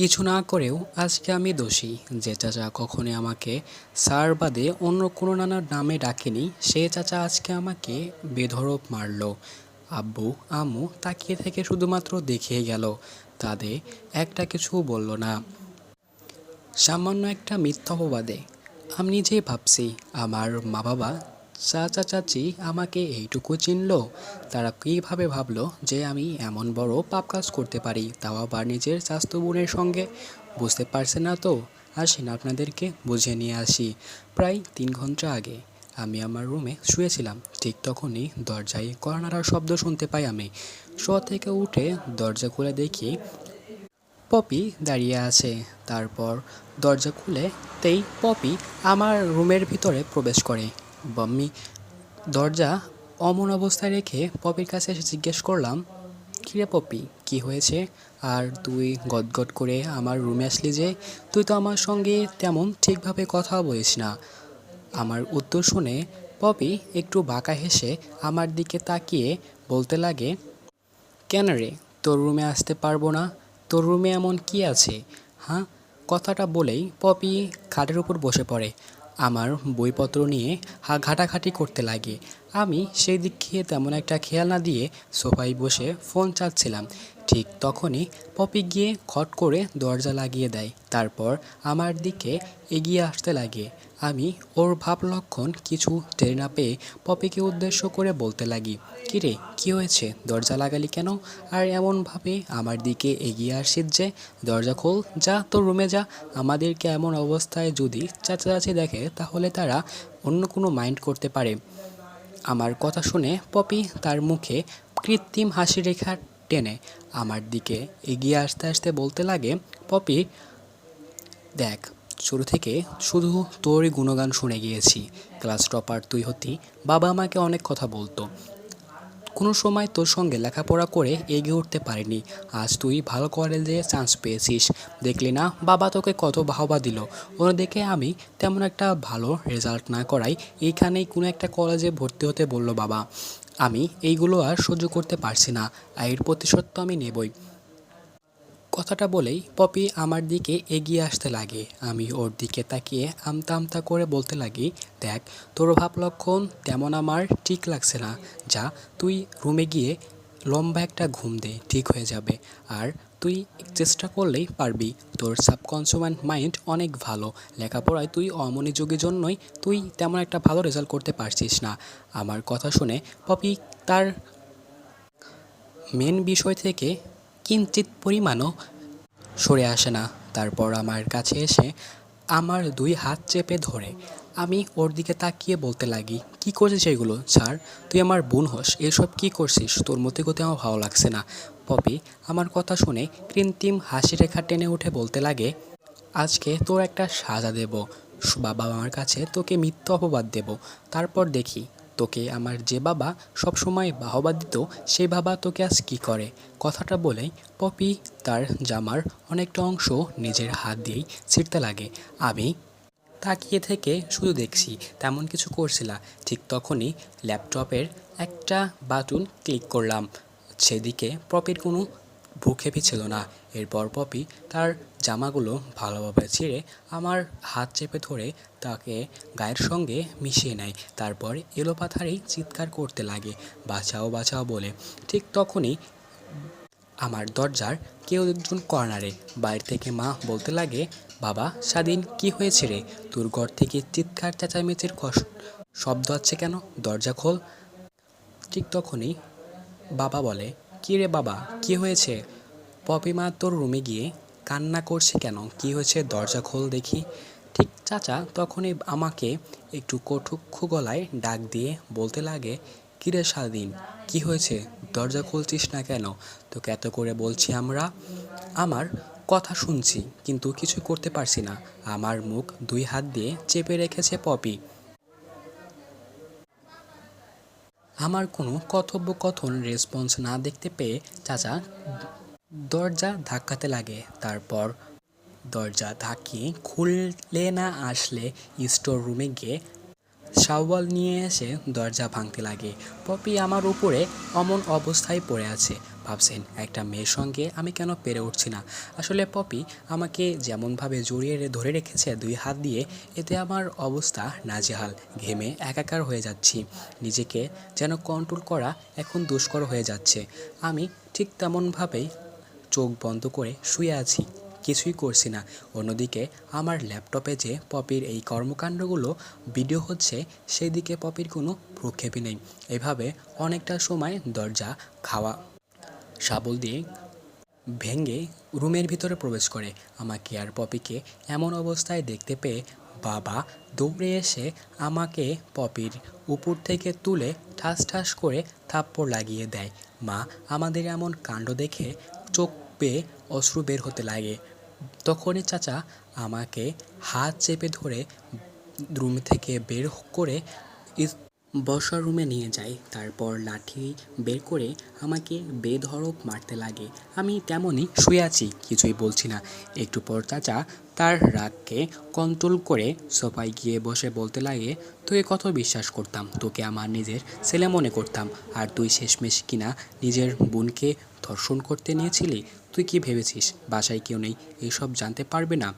কিছু না করেও আজকে আমি দোষী, যে চাচা কখনোই আমাকে স্যার বাদে অন্য কোনো নানা নামে ডাকেনি, সে চাচা আজকে আমাকে বেধড়ক মারল। আব্বু, আম্মু তাকিয়ে থেকে শুধুমাত্র দেখিয়ে গেল, তাদের একটা কিছু বলল না। সামান্য একটা মিথ্যা অপবাদে। আমি নিজেই ভাবছি, আমার মা বাবা চাচা চাচি আমাকে এইটুকু চিনলো। তারা কীভাবে ভাবলো যে আমি এমন বড় পাপ কাজ করতে পারি, তাও আবার নিজের স্বাস্থ্য বোনের সঙ্গে? বুঝতে পারছে না তো? আসেন আপনাদেরকে বুঝিয়ে নিয়ে আসি। প্রায় তিন ঘণ্টা আগে আমি আমার রুমে শুয়েছিলাম। ঠিক তখনই দরজায় কর্নারার শব্দ শুনতে পাই আমি। শো থেকে উঠে দরজা খুলে দেখি পপি দাঁড়িয়ে আছে। তারপর দরজা খুলে তেই পপি আমার রুমের ভিতরে প্রবেশ করে। আমি দরজা অমন অবস্থায় রেখে পপির কাছে এসে জিজ্ঞেস করলাম, কিরে পপি, কি হয়েছে? আর তুই গদগদ করে আমার রুমে আসলি যে, তুই তো আমার সঙ্গে তেমন ঠিকভাবে কথা বলিস না। আমার উত্তর শুনে পপি একটু বাঁকা হেসে আমার দিকে তাকিয়ে বলতে লাগে, কেন রে, তোর রুমে আসতে পারব না? তোর রুমে এমন কি আছে? হ্যাঁ কথাটা বলেই পপি খাটের উপর বসে পড়ে। আমার বইপত্র নিয়ে ঘাটাঘাটি করতে লাগে। আমি সেই দিক খেয়ে তেমন একটা খেয়াল না দিয়ে সোফায় বসে ফোন চাচ্ছিলাম। ঠিক তখনই পপি গিয়ে খট করে দরজা লাগিয়ে দেয়। তারপর আমার দিকে এগিয়ে আসতে লাগে। আমি ওর ভাব লক্ষণ কিছু টের না পেয়ে পপিকে উদ্দেশ্য করে বলতে লাগি, কিরে, কি হয়েছে? দরজা লাগালি কেন? আর এমনভাবে আমার দিকে এগিয়ে আসিস যে, দরজা খোল, যা, তোর রুমে যা। আমাদেরকে এমন অবস্থায় যদি চাচা চাচি দেখে, তাহলে তারা অন্য কোনো মাইন্ড করতে পারে। আমার কথা শুনে পপি তার মুখে কৃত্রিম হাসি রেখা টেনে আমার দিকে এগিয়ে আসতে আসতে বলতে লাগে, পপি, দেখ, শুরু থেকে শুধু তোরই গুণগান শুনে গিয়েছি। ক্লাস টপার তুই হতি, বাবা আমাকে অনেক কথা বলতো। কোনো সময় তোর সঙ্গে লেখাপড়া করে এগিয়ে উঠতে পারিনি। আজ তুই ভালো কলেজে চান্স পেয়েছিস। দেখলি না, বাবা তোকে কত বাহবা দিল। অন্যদিকে আমি তেমন একটা ভালো রেজাল্ট না করাই এইখানেই কোনো একটা কলেজে ভর্তি হতে বলল বাবা। আমি এইগুলো আর সহ্য করতে পারছি না। আর এর প্রতিশোধ তো আমি নেবই। কথাটা বলেই পপি আমার দিকে এগিয়ে আসতে লাগে। আমি ওর দিকে তাকিয়ে আমতা আমতা করে বলতে লাগি, দেখ, তোর ভাব লক্ষণ তেমন আমার ঠিক লাগছে না। যা, তুই রুমে গিয়ে লম্বা একটা ঘুম দে, ঠিক হয়ে যাবে। আর তুই চেষ্টা করলেই পারবি। তোর সাবকনসিয়াস মাইন্ড অনেক ভালো। লেখাপড়ায় তুই অমনোযোগের জন্যই তুই তেমন একটা ভালো রেজাল্ট করতে পারছিস না। আমার কথা শুনে পপি তার মেন বিষয় থেকে কিঞ্চিত পরিমাণও সরে আসে না। তারপর আমার কাছে এসে আমার দুই হাত চেপে ধরে, আমি ওর দিকে তাকিয়ে বলতে লাগি, কি করছিস এগুলো স্যার তুই আমার বোন হোস, এসব কি করছিস? তোর মতে গতি আমার ভালো লাগছে না। পপি আমার কথা শুনে কৃত্রিম হাসি রেখা টেনে উঠে বলতে লাগে, আজকে তোর একটা সাজা দেব। বাবা আমার কাছে তোকে মিথ্যা অপবাদ দেব। তারপর দেখি তোকে আমার যে বাবা সবসময় বাহবা দিত, সেই বাবা তোকে আজ কী করে? কথাটা বলেই পপি তার জামার অনেকটা অংশ নিজের হাত দিয়েই ছিঁড়তে লাগে। আমি তাকিয়ে থেকে শুধু দেখছি, তেমন কিছু করছিলা। ঠিক তখনই ল্যাপটপের একটা বাটন ক্লিক করলাম। সেদিকে পপির কোনো ভূক্ষেপই ছিল না। এরপর পপি তার জামাগুলো ভালোভাবে ছিঁড়ে আমার হাত চেপে ধরে তাকে গায়ের সঙ্গে মিশিয়ে নেয়। তারপর এলোপাথারেই চিৎকার করতে লাগে। বাঁচাও বাঁচাও বলে। ঠিক তখনই আমার দরজার কেউ একজন কর্নারে বাইরে থেকে মা বলতে লাগে, বাবা, স্বাধীন, কি হয়েছে রে? তোর ঘর থেকে চিৎকার, চেঁচামেচির শব্দ আছে কেন? দরজা খোল। ঠিক তখনই বাবা বলে কী রে বাবা? কি হয়েছে? পপি মা তোর রুমে গিয়ে কান্না করছে কেন? কি হয়েছে? দরজা খোল দেখি। ঠিক চাচা তখনই আমাকে একটু কটুক্ষ গলায় ডাক দিয়ে বলতে লাগে কিরে স্বাধীন কি হয়েছে? দরজা খুলছিস না কেন? তোকে এত করে বলছি আমরা। আমার কথা শুনছি, কিন্তু কিছু করতে পারছি না। আমার মুখ দুই হাত দিয়ে চেপে রেখেছে পপি। আমার কোনো কথোপকথন রেসপন্স না দেখতে পেয়ে চাচা দরজা ধাক্কাতে লাগে। তারপর দরজা ধাক্কিয়ে খুললে না আসলে স্টোর রুমে গিয়ে শাওয়াল নিয়ে এসে দরজা ভাঙতে লাগে। পপি আমার উপরে অমন অবস্থায় পড়ে আছে। ভাবছেন, একটা মেয়ের সঙ্গে আমি কেন পেরে উঠছি না? আসলে পপি আমাকে যেমনভাবে জড়িয়ে ধরে রেখেছে দুই হাত দিয়ে, এতে আমার অবস্থা নাজেহাল, ঘেমে একাকার হয়ে যাচ্ছি। নিজেকে যেন কন্ট্রোল করা এখন দুষ্কর হয়ে যাচ্ছে। আমি ঠিক তেমনভাবেই চোখ বন্ধ করে শুয়ে আছি, কিছুই করছি না। অন্যদিকে আমার ল্যাপটপে যে পপির এই কর্মকাণ্ডগুলো ভিডিও হচ্ছে সেই দিকে পপির কোনো প্রক্ষেপই নেই। এভাবে অনেকটা সময় দরজা খাওয়া শাবল দিয়ে ভেঙে রুমের ভিতরে প্রবেশ করে। আমাকে আর পপিকে এমন অবস্থায় দেখতে পেয়ে বাবা দৌড়ে এসে আমাকে পপির উপর থেকে তুলে ঠাস ঠাস করে থাপ্পড় লাগিয়ে দেয়। মা আমাদের এমন কাণ্ড দেখে চোখ পেয়ে অশ্রু বের হতে লাগে। তখনই চাচা আমাকে হাত চেপে ধরে রুম থেকে বের করে বসার রুমে নিয়ে যায় তারপর লাঠি বের করে আমাকে বেধড়ক মারতে লাগে। আমি তেমনই শুয়ে আছি, কিছুই বলছি না। একটু পর চাচা তার রাগকে কন্ট্রোল করে সোফায় গিয়ে বসে বলতে লাগে তোকে কত বিশ্বাস করতাম, তোকে আমার নিজের ছেলে মনে করতাম। আর তুই শেষমেশ কিনা নিজের বোনকে ধর্ষণ করতে নিয়েছিলি? তুই কি ভেবেছিস বাসায় কেউ নেই? এইসব জানতে পারবে না?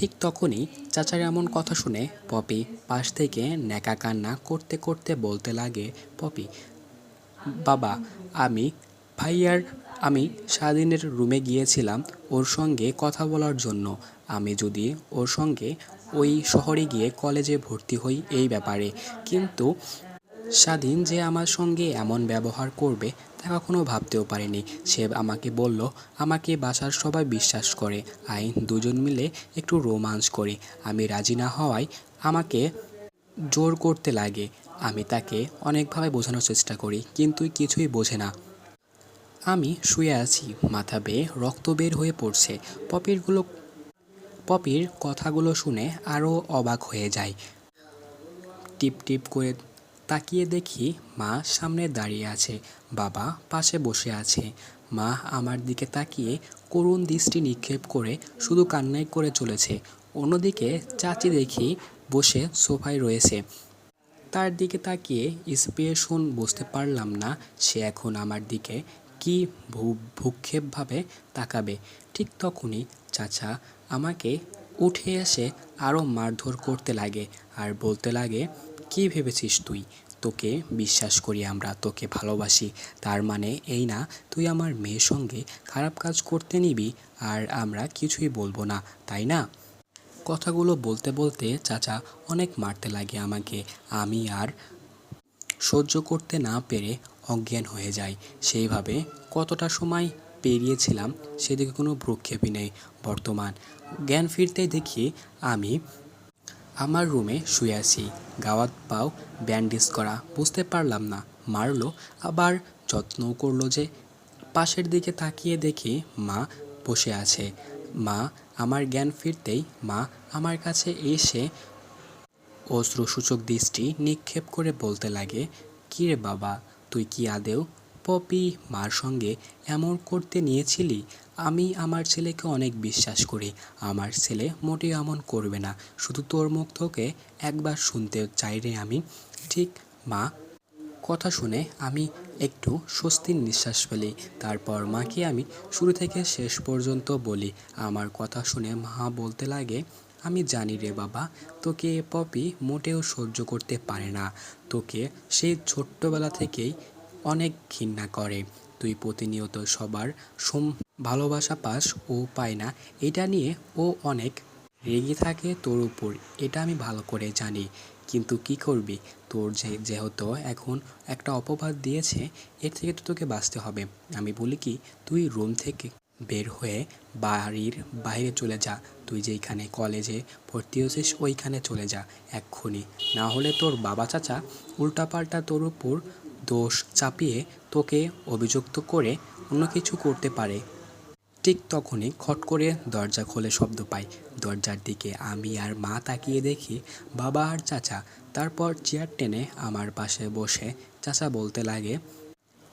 ঠিক তখনই চাচার এমন কথা শুনে পপি পাশ থেকে ন্যাকা কান্না করতে করতে বলতে লাগে, পপি, বাবা, আমি ভাইয়ার, আমি স্বাধীনের রুমে গিয়েছিলাম ওর সঙ্গে কথা বলার জন্য। আমি যদি ওর সঙ্গে ওই শহরে গিয়ে কলেজে ভর্তি হই এই ব্যাপারে। কিন্তু স্বাধীন যে আমার সঙ্গে এমন ব্যবহার করবে তা কখনো ভাবতেও পারিনি। সে আমাকে বলল, আমাকে বাসার সবাই বিশ্বাস করে। আই, দুজন মিলে একটু রোমান্স করি। আমি রাজি না হওয়ায় আমাকে জোর করতে লাগে। আমি তাকে অনেকভাবে বোঝানোর চেষ্টা করি, কিন্তু কিছুই বোঝে না। আমি শুয়ে আছি। মাথা বেয়ে রক্ত বের হয়ে পড়ছে। পপিরগুলো, পপির কথাগুলো শুনে আরও অবাক হয়ে যায়। টিপ টিপ করে তাকিয়ে দেখি মা সামনে দাঁড়িয়ে আছে, বাবা পাশে বসে আছে। মা আমার দিকে তাকিয়ে করুণ দৃষ্টি নিক্ষেপ করে শুধু কান্নাই করে চলেছে। অন্যদিকে চাচি দেখি বসে সোফায় রয়েছে। তার দিকে তাকিয়ে ইন্সপিরেশন বুঝতে পারলাম না সে এখন আমার দিকে কি ভূক্ষেপভাবে তাকাবে। ঠিক তখনই চাচা আমাকে উঠে এসে আরও মারধর করতে লাগে আর বলতে লাগে কি ভেবেছিস তুই? তোকে বিশ্বাস করি আমরা, তোকে ভালোবাসি। তার মানে এই না, তুই আমার মেয়ের সঙ্গে খারাপ কাজ করতে নিবি আর আমরা কিছুই বলব না, তাই না? কথাগুলো বলতে বলতে চাচা অনেক মারতে লাগে আমাকে। আমি আর সহ্য করতে না পেরে অজ্ঞান হয়ে যাই। সেইভাবে কতটা সময় পেরিয়েছিলাম সেদিকে কোনো ভ্রুক্ষেপই নেই বর্তমান। জ্ঞান ফিরতেই দেখি আমি আমার রুমে শুয়ে আছি। গাওয়াত পাও, ব্যান্ডেজ করা, বুঝতে পারলাম না। মারলো, আবার যত্নও করল যে পাশের দিকে তাকিয়ে দেখি মা বসে আছে। মা, আমার জ্ঞান ফিরতেই মা আমার কাছে এসে অশ্রুসূচক দৃষ্টি নিক্ষেপ করে বলতে লাগে কী রে বাবা, তুই কি আদেও পপি মার সঙ্গে এমন করতে নিয়েছিলি, আমি আমার ছেলেকে অনেক বিশ্বাস করি। আমার ছেলে মোটেও এমন করবে না, শুধু তোর মুখ থেকে একবার শুনতে চাই রে আমি। ঠিক, মা। কথা শুনে আমি একটু স্বস্তির নিঃশ্বাস ফেলি, তারপর মাকে আমি শুরু থেকে শেষ পর্যন্ত বলি। আমার কথা শুনে মা বলতে লাগে, আমি জানি রে বাবা, তোকে পপি মোটেও সহ্য করতে পারে না। তোকে সেই ছোট্টবেলা থেকেই অনেক ঘৃণা করে। তুই প্রতিনিয়ত সবার সম ভালোবাসা পাস ও পায় না, এটা নিয়ে ও অনেক রেগে থাকে তোর উপর, এটা আমি ভালো করে জানি। কিন্তু কি করবি? তোর যে, যেহেতু এখন একটা অপবাদ দিয়েছে, এর থেকে তো তোকে বাঁচতে হবে। আমি বলি কি, তুই রুম থেকে বের হয়ে বাড়ির বাইরে চলে যা। তুই যেইখানে কলেজে ভর্তি হয়েছিস, ওইখানে চলে যা এক্ষুনি। না হলে তোর বাবা চাচা উল্টাপাল্টা তোর উপর দোষ চাপিয়ে তোকে অভিযুক্ত করে অন্য কিছু করতে পারে। ঠিক তখনই খট করে দরজা খোলে শব্দ পাই দরজার দিকে আমি আর মা তাকিয়ে দেখি বাবা আর চাচা। তারপর চেয়ার টেনে আমার পাশে বসে চাচা বলতে লাগে,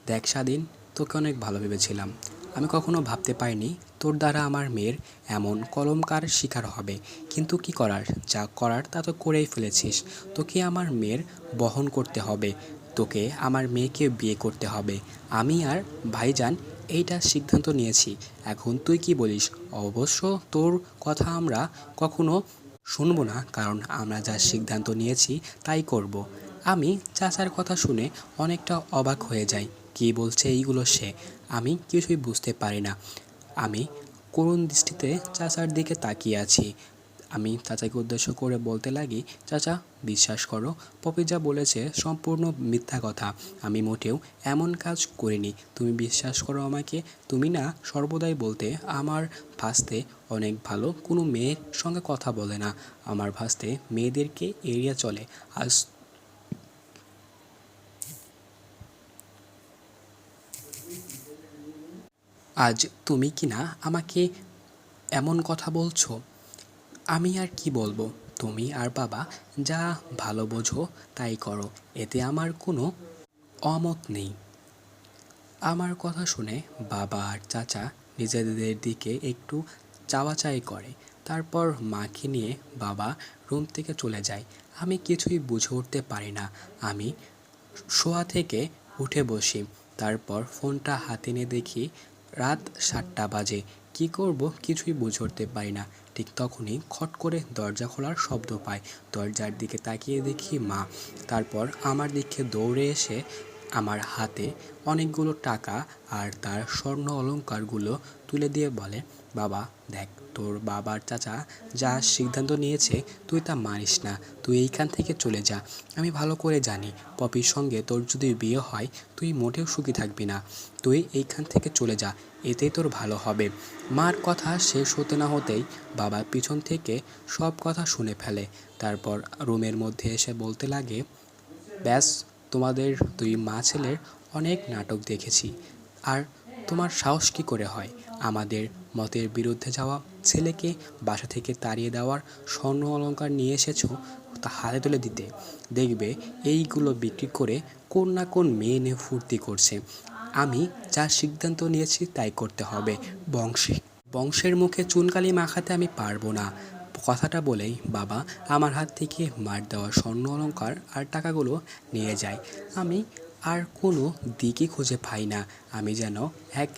দেখ স্বাধীন, তোকে অনেক ভালো ভেবেছিলাম। আমি কখনো ভাবতে পারিনি তোর দ্বারা আমার মেয়ের এমন কলমকার শিকার হবে। কিন্তু কি করার? যা করার তা তো করেই ফেলেছিস। তোকে আমার মেয়ের বহন করতে হবে। তোকে আমার মেয়েকে বিয়ে করতে হবে। আমি আর ভাইজান এইটা সিদ্ধান্ত নিয়েছি। এখন তুই কি বলিস? অবশ্য তোর কথা আমরা কখনো শুনব না, কারণ আমরা যা সিদ্ধান্ত নিয়েছি তাই করব। আমি চাচার কথা শুনে অনেকটা অবাক হয়ে যাই। কী বলছে এইগুলো সে? আমি কিছুই বুঝতে পারি না। আমি করুণ দৃষ্টিতে চাচার দিকে তাকিয়ে আছি। আমি চাচাকে উদ্দেশ্য করে বলতে লাগি, চাচা বিশ্বাস করো, পপি যা বলেছে সম্পূর্ণ মিথ্যা কথা। আমি মোটেও এমন কাজ করিনি। তুমি বিশ্বাস করো আমাকে? তুমি না সর্বদাই বলতে আমার ভাসতে অনেক ভালো কোনো মেয়ের সঙ্গে কথা বলে না। আমার ভাসতে মেয়েদেরকে এড়িয়ে চলে। আজ আজ তুমি কি না আমাকে এমন কথা বলছো? আমি আর কি বলব? তুমি আর বাবা যা ভালো বোঝো তাই করো, এতে আমার কোনো অমত নেই। আমার কথা শুনে বাবা আর চাচা নিজেদের দিকে একটু চাওয়াচাই করে। তারপর মাকে নিয়ে বাবা রুম থেকে চলে যায়। আমি কিছুই বুঝে উঠতে পারি না। আমি শোয়া থেকে উঠে বসি। তারপর ফোনটা হাতে নিয়ে দেখি রাত সাতটা বাজে। কি করব কিছুই বুঝে উঠতে পারি না। ঠিক তখনই খট করে দরজা খোলার শব্দ পাই দরজার দিকে তাকিয়ে দেখি মা। তারপর আমার দিকে দৌড়ে এসে আমার হাতে অনেকগুলো টাকা আর তার স্বর্ণ অলংকারগুলো তুলে দিয়ে বলে, বাবা, দেখ, তোর বাবার চাচা যা সিদ্ধান্ত নিয়েছে, তুই তা মানিস না। তুই এইখান থেকে চলে যা। আমি ভালো করে জানি, পপির সঙ্গে তোর যদি বিয়ে হয়, তুই মোটেও সুখী থাকবি না। তুই এইখান থেকে চলে যা এতে তোর ভালো হবে। মার কথা শেষ হতে না হতেই বাবা পিছন থেকে সব কথা শুনে ফেলে। তারপর রুমের মধ্যে এসে বলতে লাগে, ব্যাস তোমাদের দুই মা ছেলের অনেক নাটক দেখেছি। আর তোমার সাহস কী করে হয়? আমাদের মতের বিরুদ্ধে যাওয়া ছেলেকে বাসা থেকে তাড়িয়ে দেওয়ার স্বর্ণ অলঙ্কার নিয়ে এসেছ তা হাতে তুলে দিতে। দেখবে এইগুলো বিক্রি করে কোন না কোন মেয়ে নিয়ে ফুর্তি করছে। আমি যা সিদ্ধান্ত নিয়েছি তাই করতে হবে। বংশে, বংশের মুখে চুনকালি মাখাতে আমি পারব না। কথাটা বলেই বাবা আমার হাত থেকে মার দেওয়া স্বর্ণ অলঙ্কার আর টাকাগুলো নিয়ে যায়। আমি আর কোনো দিকই খুঁজে পাই না। আমি যেন এক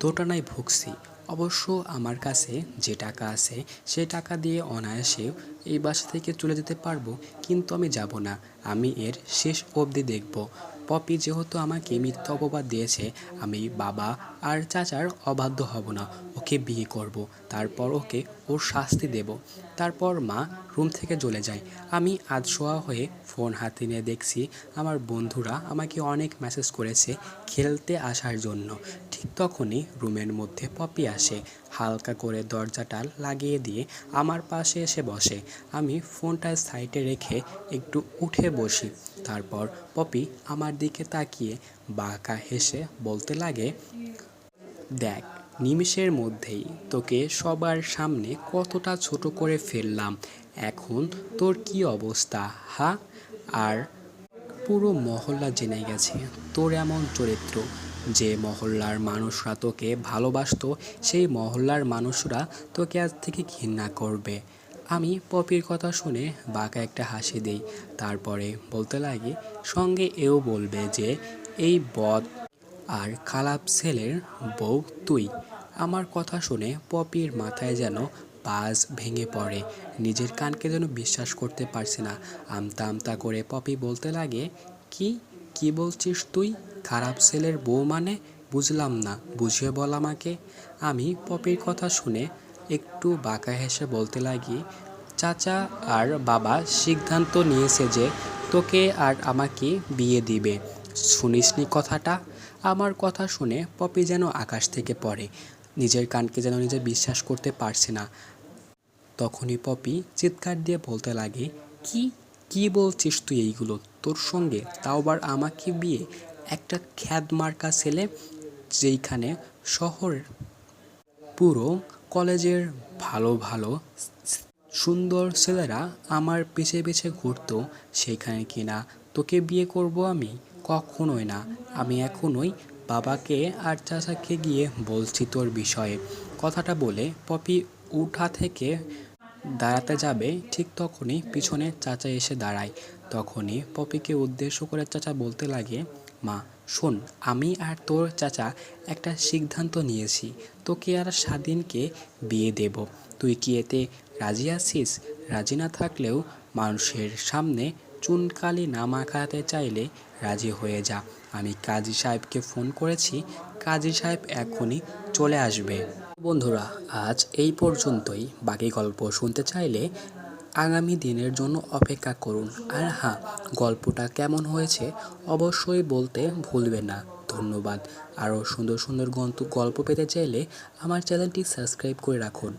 দোটানায় ভুগছি। অবশ্য আমার কাছে যে টাকা আছে, সে টাকা দিয়ে অনায়াসে এই বাসা থেকে চলে যেতে পারব, কিন্তু আমি যাব না। আমি এর শেষ অবধি দেখব। পপি যেহেতু আমাকে মিথ্যা অপবাদ দিয়েছে, আমি বাবা আর চাচার অবাধ্য হব না, ওকে বিয়ে করব, তারপর ওকে ওর শাস্তি দেব। তারপর মা রুম থেকে চলে যায়। আমি আজ শোয়া হয়ে ফোন হাতে নিয়ে দেখছি আমার বন্ধুরা আমাকে অনেক মেসেজ করেছে খেলতে আসার জন্য। ঠিক তখনই রুমের মধ্যে পপি আসে। হালকা করে দরজাটা লাগিয়ে দিয়ে আমার পাশে এসে বসে। আমি ফোনটা সাইডে রেখে একটু উঠে বসি। তারপর পপি আমার দিকে তাকিয়ে বাঁকা হেসে বলতে লাগে, দেখ, নিমিষের মধ্যেই তোকে সবার সামনে কতটা ছোট করে ফেললাম। এখন তোর কি অবস্থা, হা? আর পুরো মহল্লা জেনে গেছে, তোর এমন চরিত্র যে মহল্লার মানুষরা তোকে ভালোবাসতো, সেই মহল্লার মানুষরা তোকে আজ থেকে ঘৃণা করবে। আমি পপির কথা শুনে বাঁকা একটা হাসি দিই। তারপরে বলতে লাগি, সঙ্গে এও বলবে যে, এই বদ আর খালাপ ছেলের বউ তুই। আমার কথা শুনে পপির মাথায় যেন বাজ ভেঙে পড়ে। নিজের কানকে যেন বিশ্বাস করতে পারছে না। আমতা আমতা করে পপি বলতে লাগে, কি? কি বলছিস তুই? খারাপ ছেলের বউ মানে বুঝলাম না, বুঝিয়ে বল আমাকে। আমি পপির কথা শুনে একটু বাঁকা হেসে বলতে লাগি, চাচা আর বাবা সিদ্ধান্ত নিয়েছে যে তোকে আর আমাকে বিয়ে দিবে। শুনিসনি কথাটা? আমার কথা শুনে পপি যেন আকাশ থেকে পড়ে, নিজের কানকে যেন নিজে বিশ্বাস করতে পারছে না। তখনই পপি চিৎকার দিয়ে বলতে লাগে, কি কি বলছিস তুই এইগুলো? তোর সঙ্গে তাও আবার আমাকে বিয়ে? একটা খ্যাদ মার্কা ছেলে যেইখানে শহর পুরো কলেজের ভালো ভালো সুন্দর ছেলেরা আমার পিছে পিছে ঘুরতো সেখানে কিনা, তোকে বিয়ে করব আমি? কখনোই না। আমি এখনোই বাবাকে আর চাচাকে গিয়ে বলছি তোর বিষয়ে। কথাটা বলে পপি উঠা থেকে দাঁড়াতে যাবে, ঠিক তখনই পিছনে চাচা এসে দাঁড়ায়। তখনই পপিকে উদ্দেশ্য করে চাচা বলতে লাগে মা, শোন, আমি আর তোর চাচা একটা সিদ্ধান্ত নিয়েছি। তোকে আর স্বাধীনকে বিয়ে দেব। তুই কি এতে রাজি আছিস? রাজি না থাকলেও মানুষের সামনে চুনকালি না মাখাতে চাইলে রাজি হয়ে যা। আমি কাজী সাহেবকে ফোন করেছি। কাজী সাহেব এখনই চলে আসবে। বন্ধুরা, আজ এই পর্যন্তই। বাকি গল্প শুনতে চাইলে আগামী দিনের জন্য অপেক্ষা করুন। আর হ্যাঁ গল্পটা কেমন হয়েছে অবশ্যই বলতে ভুলবে না। ধন্যবাদ। আরও সুন্দর সুন্দর গল্প গল্প পেতে চাইলে আমার চ্যানেলটি সাবস্ক্রাইব করে রাখুন।